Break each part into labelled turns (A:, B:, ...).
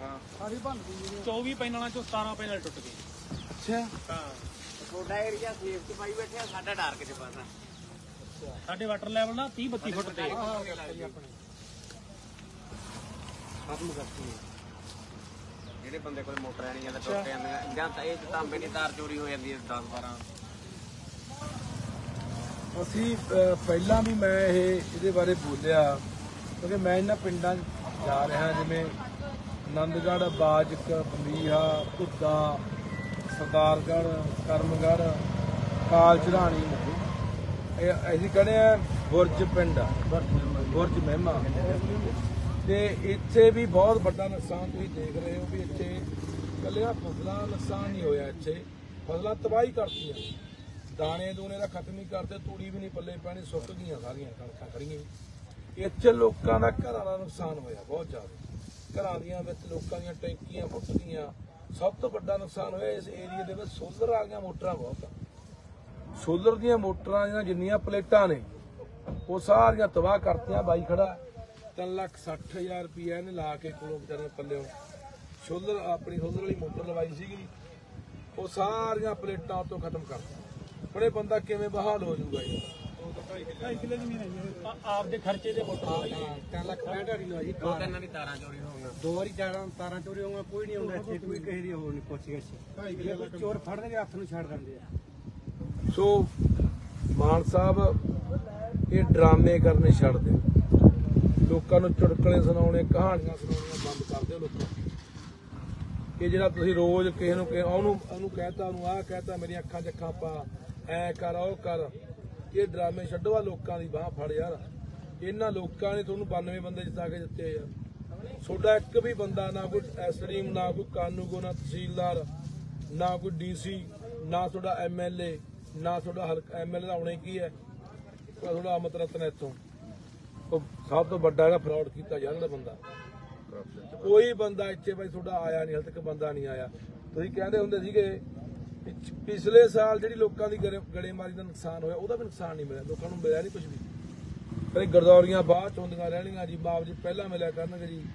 A: ਹਾਂ
B: ਸਾਰੀ ਭੰਨ ਗਈ
C: 24 ਪੈਨਲਾਂ ਚੋਂ 17 ਪੈਨਲ ਟੁੱਟ ਗਏ।
A: ਅੱਛਾ।
C: ਹਾਂ।
D: ਤੁਹਾਡਾ ਏਰੀਆ ਸੇਫ ਚ ਪਾਈ ਬੈਠੇ ਆ ਸਾਡਾ ਡਾਰਕ ਚ ਪਾਸਾ
C: ਸਾਡੇ ਵਾਟਰ ਲੈਵਲ ਨਾ 30 32 ਫੁੱਟ ਤੇ। ਆ।
A: ਖਤਮ ਕਰਤੀ
D: ਜਿਹੜੇ ਬੰਦੇ ਕੋਲ ਮੋਟਰਾਂ ਨਹੀਂ ਜਾਂਦਾ ਟੁੱਟ ਜਾਂਦੀਆਂ ਜਾਂ ਤਾਂ ਇਹ ਚ ਤਾਂਬੇ ਦੀ ਤਾਰ ਚੋਰੀ ਹੋ ਜਾਂਦੀ ਹੈ 10 12
A: ਅਸੀਂ ਅਹ, ਪਹਿਲਾਂ ਵੀ ਮੈਂ ਇਹ ਇਹਦੇ ਬਾਰੇ ਬੋਲਿਆ ਕਿਉਂਕਿ ਮੈਂ ਇਹਨਾਂ ਪਿੰਡਾਂ 'ਚ ਜਾ ਰਿਹਾ ਜਿਵੇਂ ਆਨੰਦਗੜ੍ਹ ਬਾਜਕ ਬੰਬੀਹਾ ਘੁੱਦਾ ਸਰਦਾਰਗੜ੍ਹ, ਕਰਮਗੜ੍ਹ, ਕਾਲ ਝਰਾਣੀ ਇਹ ਅਸੀਂ ਕਹਿੰਦੇ ਆ ਬੁਰਜ ਪਿੰਡ ਆ। ਬੁਰਜ ਮਹਿਮਾ। ਤੇ ਇੱਥੇ ਵੀ ਬਹੁਤ ਵੱਡਾ ਨੁਕਸਾਨ ਤੁਸੀਂ ਦੇਖ ਰਹੇ ਹੋ ਵੀ ਇੱਥੇ ਕੱਲਿਆ ਫਸਲਾਂ ਦਾ ਨੁਕਸਾਨ ਨਹੀਂ ਹੋਇਆ ਇੱਥੇ। ਫਸਲਾਂ ਤਬਾਹੀ ਕਰਤੀਆਂ। ਦਾਣੇ ਦੂਣੇ ਦਾ ਖਤਮ ਹੀ ਕਰਦੇ ਤੂੜੀ ਵੀ ਨਹੀਂ ਪੱਲੇ ਪੈਣੀ, ਸੁੱਕ ਗਈਆਂ ਸਾਰੀਆਂ ਕਣਕਾਂ ਖੜੀਆਂ ਇੱਥੇ ਲੋਕਾਂ ਦਾ ਘਰਾਂ ਦਾ ਨੁਕਸਾਨ ਹੋਇਆ ਬਹੁਤ ਜ਼ਿਆਦਾ। ਘਰਾਂ ਦੀਆਂ ਵਿੱਚ ਲੋਕਾਂ ਦੀਆਂ ਟੈਂਕੀਆਂ ਫੁੱਟ ਗਈਆਂ ਸਭ ਤੋਂ ਵੱਡਾ ਨੁਕਸਾਨ ਹੋਇਆ ਇਸ ਏਰੀਆ ਦੇ ਵਿੱਚ ਸੋਲਰ ਆ ਗਈਆਂ ਮੋਟਰਾਂ ਬਹੁਤ ਸੋਲਰ ਦੀਆਂ ਮੋਟਰਾਂ ਦੀਆਂ ਜਿੰਨੀਆਂ ਪਲੇਟਾਂ ਨੇ, ਉਹ ਸਾਰੀਆਂ ਤਬਾਹ ਕਰਤੀਆਂ, ਬਾਈ ਖੜਾ। 3 ਲੱਖ 60 ਹਜ਼ਾਰ ਰੁਪਏ ਇਹਨੇ ਲਾ ਕੇ ਕੋਲੋਂ ਵਿਚਾਰੇ ਪੱਲਿਓ। ਸੋਲਰ, ਆਪਣੀ ਸੋਲਰ ਵਾਲੀ ਮੋਟਰ ਲਵਾਈ ਸੀਗੀ। ਉਹ ਸਾਰੀਆਂ ਪਲੇਟਾਂ ਤੋਂ ਖਤਮ ਕਰਤੀਆਂ। ਬੜੇ ਬੰਦਾ ਕਿਵੇਂ ਬਹਾਲ ਹੋ ਜਾਊਗਾ ਇਹ?
C: 2.5 ਕਿੱਲੇ ਜ਼ਮੀਨ ਹੈ ਆ- ਆਪਦੇ ਖਰਚੇ ਦੇ ਮੋਟਰ ਲਾਈ
B: 3 ਲੱਖ 65 ਹਜ਼ਾਰ ਦੀ
D: ਦੋ ਤਿੰਨ ਦੀ ਤਾਰਾਂ ਚੋਰੀ ਹੋ ਗਈਆਂ।
B: ਦੋ ਵਾਰੀ ਤਾਰਾਂ ਤਾਰਾਂ ਚੋਰੀ ਹੋਊਗਾ ਕੋਈ ਨਹੀਂ ਆਉਂਦਾ ਇੱਥੇ ਕੋਈ ਕਿਸੇ ਦੀ ਹੋਰ ਨਹੀਂ ਪੁੱਛ ਗਿਆ ਸੀ ਚੋਰ ਫੜਦੇ ਕੇ ਹੱਥ ਨੂੰ ਛੱਡ ਦਿੰਦੇ ਆ।
A: ਸੋ ਮਾਨ ਸਾਹਿਬ ਇਹ ਡਰਾਮੇ ਕਰਨੇ ਛੱਡ ਦਿਓ। ਲੋਕਾਂ ਨੂੰ ਚੁਟਕਲੇ ਸੁਣਾਉਣੇ ਕਹਾਣੀਆਂ ਸੁਣਾਉਣੀਆਂ ਬੰਦ ਕਰ ਦਿਓ ਲੋਕਾਂ। ਇਹ ਜਿਹੜਾ ਤੁਸੀਂ ਰੋਜ਼ ਕਿਸੇ ਨੂੰ ਕਹੇ- ਉਹਨੂੰ ਉਹਨੂੰ ਕਹਿਤਾ ਉਹਨੂੰ ਆਹ ਕਹਿਤਾ ਮੇਰੀਆਂ ਅੱਖਾਂ 'ਚ ਅੱਖਾਂ ਪਾ। ਐ ਕਰ ਉਹ ਕਰ। ਇਹ ਡਰਾਮੇ ਛੱਡੋ ਆ ਲੋਕਾਂ ਦੀ ਬਾਹ ਫੜ ਯਾਰ। ਇਹਨਾਂ ਲੋਕਾਂ ਨੇ ਤੁਹਾਨੂੰ 92 ਬੰਦੇ ਜਿਤਾ ਕੇ ਦਿੱਤੇ ਯਾਰ ਤੁਹਾਡਾ ਇੱਕ ਵੀ ਬੰਦਾ ਨਾ ਕੋਈ ਐਸਡੀਐਮ ਨਾ ਕੋਈ ਕਾਨੂੰਗੋ, ਨਾ ਤਹਿਸੀਲਦਾਰ, ਨਾ ਕੋਈ ਡੀਸੀ, ਨਾ ਤੁਹਾਡਾ ਐਮਐਲਏ, ਨਾ ਤੁਹਾਡਾ ਹਲਕਾ ਐਮਐਲਏ ਦਾ ਆਉਣੇ ਕੀ ਹੈ? ਤੁਹਾਡਾ ਅਮਤ ਰਤਨ ਹੈ ਇੱਥੋਂ। ਉਹ ਸਭ ਤੋਂ ਵੱਡਾ ਜਿਹੜਾ ਫਰਾਡ ਕੀਤਾ ਯਾਰ ਜਿਹੜਾ ਬੰਦਾ। ਕੋਈ ਬੰਦਾ ਇੱਥੇ ਬਾਈ ਤੁਹਾਡਾ ਆਇਆ ਨਹੀਂ, ਹਲ ਤੱਕ ਬੰਦਾ ਨਹੀਂ ਆਇਆ। ਤੁਸੀਂ ਕਹਿੰਦੇ ਹੁੰਦੇ ਸੀਗੇ ਪਿਛਲੇ ਸਾਲ ਜਿਹੜੀ ਲੋਕਾਂ ਦੀ ਗੜੇ- ਗੜੇਮਾਰੀ ਦਾ ਨੁਕਸਾਨ ਹੋਇਆ, ਉਹਦਾ ਵੀ ਨੁਕਸਾਨ ਨਹੀਂ ਮਿਲਿਆ। ਲੋਕਾਂ ਨੂੰ ਮਿਲਿਆ ਨਹੀਂ ਕੁਝ ਵੀ। ਕਦੇ ਗਰਦੌਰੀਆਂ ਬਾਅਦ ਚ ਹੁੰਦੀਆਂ ਰਹਿਣੀਆਂ ਜੀ, ਮੁਆਵਜ਼ੇ ਪਹਿਲਾਂ ਮਿਲਿਆ ਕਰਨਗੇ ਜੀ।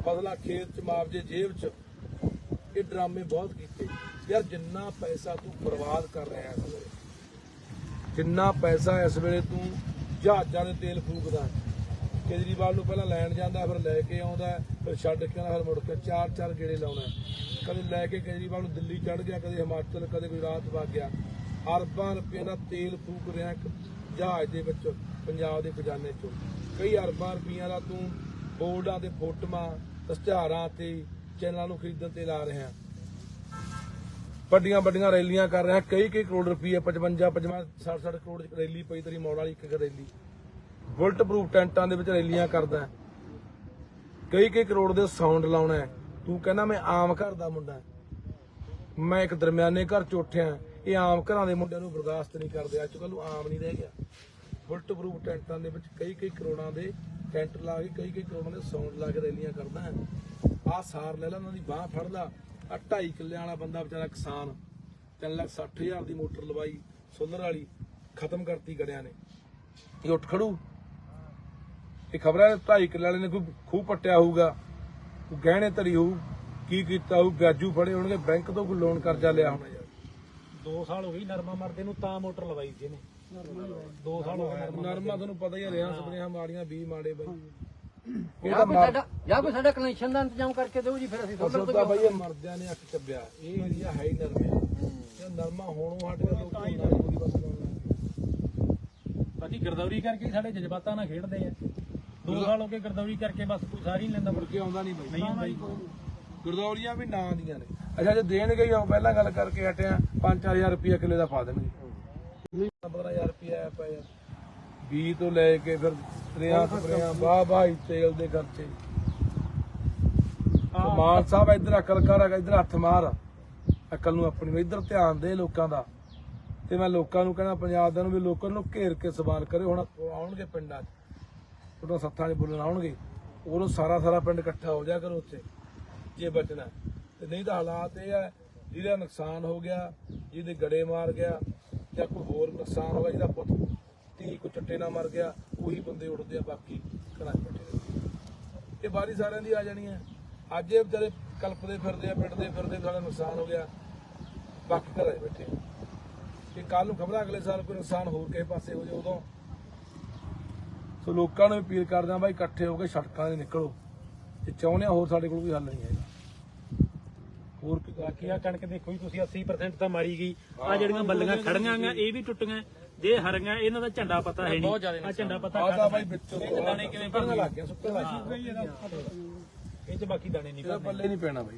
A: ਫਸਲਾਂ ਖੇਤ ਚ, ਮੁਆਵਜ਼ੇ ਜੇਬ ਚ। ਇਹ ਡਰਾਮੇ ਬਹੁਤ ਕੀਤੇ। ਯਾਰ, ਜਿੰਨਾ ਪੈਸਾ ਤੂੰ ਬਰਬਾਦ ਕਰ ਰਿਹਾ ਇਸ ਵੇਲੇ, ਜਿੰਨਾ ਪੈਸਾ ਇਸ ਵੇਲੇ ਤੂੰ ਜਹਾਜ਼ਾਂ ਦੇ ਤੇਲ ਫੂਕਦਾ ਹੈ। ਕੇਜਰੀਵਾਲ ਨੂੰ ਪਹਿਲਾਂ ਲੈਣ ਜਾਂਦਾ, ਫਿਰ ਲੈ ਕੇ ਆਉਂਦਾ, ਫਿਰ ਛੱਡ ਕੇ ਆਉਂਦਾ, ਫਿਰ ਮੁੜ ਕੇ ਚਾਰ ਚਾਰ ਗੇੜੇ ਲਾਉਣਾ। ਕਦੇ ਲੈ ਕੇ ਕੇਜਰੀਵਾਲ ਨੂੰ ਦਿੱਲੀ ਚੜ ਗਿਆ, ਕਦੇ ਹਿਮਾਚਲ, ਕਦੇ ਗੁਜਰਾਤ ਵਗ ਗਿਆ। ਅਰਬਾਂ ਰੁਪਏ ਦਾ ਤੇਲ ਫੂਕ ਰਿਹਾ ਇੱਕ ਜਹਾਜ਼ ਦੇ ਵਿੱਚ, ਪੰਜਾਬ ਦੇ ਖਜ਼ਾਨੇ ਚੋਂ। ਕਈ ਅਰਬਾਂ ਰੁਪਈਆਂ ਦਾ ਤੂੰ ਬੋਰਡਾਂ ਤੇ ਫੋਟੋਆਂ ਇਸ਼ਤਿਹਾਰਾਂ ਤੇ ਚੈਨਲਾਂ ਨੂੰ ਖਰੀਦਣ ਤੇ ਲਾ ਰਿਹਾ। ਵੱਡੀਆਂ ਵੱਡੀਆਂ ਰੈਲੀਆਂ ਕਰ ਰਿਹਾ। ਕਈ ਕਈ ਕਰੋੜ ਰੁਪਏ 55 55 60 60 ਕਰੋੜ ਰੈਲੀ ਪਈ ਤੇਰੀ ਮੌੜ ਵਾਲੀ ਇੱਕ ਰੈਲੀ। ਬੁਲਟ ਪ੍ਰੂਫ ਟੈਂਟਾਂ ਦੇ ਵਿੱਚ ਰੈਲੀਆਂ ਕਰਦਾ ਕਈ ਕਈ ਕਰੋੜ ਦੇ ਸਾਊਂਡ ਲਾਉਣਾ ਤੂੰ ਕਹਿੰਦਾ ਮੈਂ ਆਮ ਘਰ ਦਾ ਮੁੰਡਾ ਮੈਂ ਇੱਕ ਦਰਮਿਆਨੇ ਘਰ ਚ ਉੱਠਿਆ ਇਹ ਆਮ ਘਰਾਂ ਦੇ ਮੁੰਡਿਆਂ ਨੂੰ ਬਰਦਾਸ਼ਤ ਨਹੀਂ ਕਰਦੇ। ਅੱਜ ਕੱਲ੍ਹ ਆਮ ਨਹੀਂ ਰਹਿ ਗਿਆ। ਬੁਲਟ ਪ੍ਰੂਫ ਟੈਂਟਾਂ ਦੇ ਵਿੱਚ ਕਈ ਕਈ ਕਰੋੜਾਂ ਦੇ ਟੈਂਟ ਲਾ ਕੇ, ਕਈ ਕਈ ਕਰੋੜਾਂ ਦੇ ਸਾਊਂਡ ਲਾ ਕੇ ਰੈਲੀਆਂ ਕਰਦਾ ਹੈ। ਆਹ ਸਾਰ ਲੈ ਲਾ, ਉਹਨਾਂ ਦੀ ਬਾਹ ਫੜ ਲਾ। ਆ ਢਾਈ ਕਿੱਲਿਆਂ ਵਾਲਾ ਬੰਦਾ ਵਿਚਾਰਾ ਕਿਸਾਨ। 3 ਲੱਖ 60 ਹਜ਼ਾਰ ਦੀ ਮੋਟਰ ਲਵਾਈ, ਸੋਲਰ ਵਾਲੀ ਖਤਮ ਕਰਤੀ ਗੜਿਆਂ ਨੇ। ਇਹ ਉੱਠ ਖੜੂ। ਇਹ ਖਬਰਾਂ ਢਾਈ ਕਿੱਲੇ ਵਾਲੇ ਨੇ ਕੋਈ ਖੂਹ ਪੱਟਿਆ ਹੋਊਗਾ। ਕੋਈ ਗਹਿਣੇ ਧਰੀ ਹੋਊ ਕੀ ਕੀਤਾ ਹੋਊ ਵਿਆਜੂ ਫੜੇ ਹੋਣਗੇ ਬੈਂਕ ਤੋਂ ਕੋਈ ਲੋਨ ਕਰਜ਼ਾ ਲਿਆ ਹੋਣਾ ਯਾਰ।
C: 2 ਸਾਲ ਹੋ ਗਏ ਨਰਮਾ ਮਰਦੇ ਨੂੰ ਤਾਂ ਮੋਟਰ ਲਵਾਈ ਸੀ ਇਹਨੇ। 2 ਸਾਲ ਹੋ ਗਏ ਨਰਮਾ
A: ਤੁਹਾਨੂੰ ਪਤਾ ਹੀ ਹੈ ਰਿਆਂ ਸਪਰੇਆਂ ਮਾੜੀਆਂ ਵੀ ਮਾੜੇ ਬਾਈ। ਇਹ
B: ਜਾਂ
A: ਤਾਂ
B: ਕੋਈ ਸਾਡਾ ਜਾਂ ਕੋਈ ਸਾਡਾ ਕਨੈਕਸ਼ਨ ਦਾ ਇੰਤਜ਼ਾਮ ਕਰਕੇ ਦਿਓ ਜੀ ਫਿਰ ਅਸੀਂ ਸੋਲਰ
A: ਤਾਂ ਬਈ ਇਹ ਮਰਦਿਆਂ ਨੇ ਅੱਖ ਚੱਬਿਆ। ਇਹ ਏਰੀਆ ਹੈ ਹੀ ਨਰਮੇ। ਇਹ ਨਰਮਾ ਹੋਣੋਂ ਹਟ ਕੇ ਲੋਕਾਂ ਨੂੰ ਨਰਮੇ। ਦੀ ਬਸ ਲਾਉਣ ਲੱਗ ਗਏ।
C: ਬਾਕੀ ਗਰਦੌਰੀ ਕਰਕੇ ਹੀ ਸਾਡੇ ਜਜ਼ਬਾਤਾਂ ਨਾਲ ਖੇਡਦੇ ਆ। 2 ਸਾਲ ਹੋ ਗਏ ਗਰਦੌਰੀ ਕਰਕੇ ਬਸ ਕੋਈ ਸਾਰੀ ਨਹੀਂ ਲੈਂਦਾ।
A: ਮੁੜ ਕੇ ਆਉਂਦਾ ਨਹੀਂ ਬਾਈ।
C: ਨਹੀਂ ਬਾਈ
A: ਗੁਰਦੌਰੀਆਂ ਵੀ ਨਾਂ ਦੀਆਂ ਨੇ। ਅੱਛਾ ਜੇ ਦੇਣਗੇ ਉਹ ਪਹਿਲਾਂ ਗੱਲ ਕਰਕੇ ਹਟਿਆ 5-4000 ਰੁਪਏ ਕਿੱਲੇ ਦਾ ਪਾ ਦੇਣਗੇ 15000 ਰੁਪਏ ਆਇਆ ਪਿਆ ਯਾਰ ਤੋਂ ਲੈ ਕੇ ਫਿਰ ਸਪਰੇਆਂ ਸਪਰੇਆਂ ਵਾਹ ਵਾਹ ਤੇਲ ਦੇ ਖਰਚੇ। ਮਾਨ ਸਾਹਿਬ ਇੱਧਰ ਅਕਲ ਕਰ ਇੱਧਰ ਹੱਥ ਮਾਰ। ਅਕਲ ਨੂੰ ਆਪਣੀ ਇੱਧਰ ਧਿਆਨ ਦੇ ਲੋਕਾਂ ਦਾ। ਤੇ ਮੈਂ ਲੋਕਾਂ ਨੂੰ ਕਹਿਣਾ ਪੰਜਾਬ ਦੇ ਨੂੰ ਵੀ ਲੋਕਾਂ ਨੂੰ ਘੇਰ ਕੇ ਸਵਾਲ ਕਰਿਓ। ਹੁਣ ਆਉਣਗੇ ਪਿੰਡਾਂ 'ਚ। ਉਹਨਾਂ ਸੱਥਾਂ 'ਚ ਬੋਲਣ ਆਉਣਗੇ ਉਦੋਂ ਸਾਰਾ ਸਾਰਾ ਪਿੰਡ ਇਕੱਠਾ ਹੋ ਜਾ ਕਰੋ ਉੱਥੇ, ਜੇ ਬਚਣਾ ਤੇ ਨਹੀਂ ਤਾਂ ਹਾਲਾਤ ਇਹ ਹੈ, ਜਿਹਦਾ ਨੁਕਸਾਨ ਹੋ ਗਿਆ, ਜਿਹਦੇ ਗੜੇ ਮਾਰ ਗਿਆ, ਜਾਂ ਕੋਈ ਹੋਰ ਨੁਕਸਾਨ ਹੋ ਗਿਆ, ਜਿਹਦਾ ਪੁੱਤ ਧੀ ਕੋ ਚੱਟੇ ਨਾਲ ਮਰ ਗਿਆ, ਉਹੀ ਬੰਦੇ ਉੱਠਦੇ ਆ, ਬਾਕੀ ਘਰਾਂ 'ਚ ਬੈਠੇ ਇਹ ਬਾਰੀ ਸਾਰਿਆਂ ਦੀ ਆ ਜਾਣੀ ਹੈ। ਅੱਜ ਇਹ ਵਿਚਾਰੇ ਕਲਪਦੇ ਫਿਰਦੇ ਆ ਪਿੰਡਦੇ ਫਿਰਦੇ, ਸਾਡਾ ਨੁਕਸਾਨ ਹੋ ਗਿਆ, ਬਾਕੀ ਘਰਾਂ 'ਚ ਬੈਠੇ ਆ। ਕਿ ਕੱਲ ਨੂੰ ਖਬਰਾਂ ਅਗਲੇ ਸਾਲ ਕੋਈ ਨੁਕਸਾਨ ਹੋਰ ਕਿਸੇ ਪਾਸੇ ਹੋ ਜਾਏ, ਉਦੋਂ ਸੋ ਲੋਕਾਂ ਨੂੰ ਅਪੀਲ ਕਰਦੇ ਆ ਬਾਈ ਇਕੱਠੇ ਹੋ ਕੇ ਸੜਕਾਂ 'ਤੇ ਨਿਕਲੋ। ਜੇ ਚਾਹੁੰਦੇ ਆ ਹੋਰ ਸਾਡੇ ਕੋਲ ਕੋਈ ਹੱਲ ਨਹੀਂ ਹੈਗਾ। ਹੋਰ ਕੀ
C: ਬਾਕੀ ਆ ਕਣਕ ਦੇਖੋ ਜੀ ਤੁਸੀਂ 80% ਤਾਂ ਮਾਰੀ ਗਈ। ਆ ਜਿਹੜੀਆਂ ਬੱਲੀਆਂ ਖੜੀਆਂ ਆਂ ਇਹ ਵੀ ਟੁੱਟੀਆਂ। ਜੇ ਹਰੀਆਂ ਇਹਨਾਂ ਦਾ ਝੰਡਾ ਪਤਾ ਹੈ ਨਹੀਂ। ਆ ਝੰਡਾ ਪਤਾ
A: ਤਾਂ ਬਾਈ ਵਿੱਚੋਂ
C: ਦਾਣੇ ਕਿਵੇਂ
A: ਸੁੱਕਣ ਲੱਗ ਗਿਆ ਸੁੱਕਣ ਲੱਗ ਗਿਆ
C: ਇਹ ਚ ਬਾਕੀ ਦਾਣੇ ਨਹੀਂ
A: ਇਹਦਾ ਪੈਣਾ ਬਾਈ।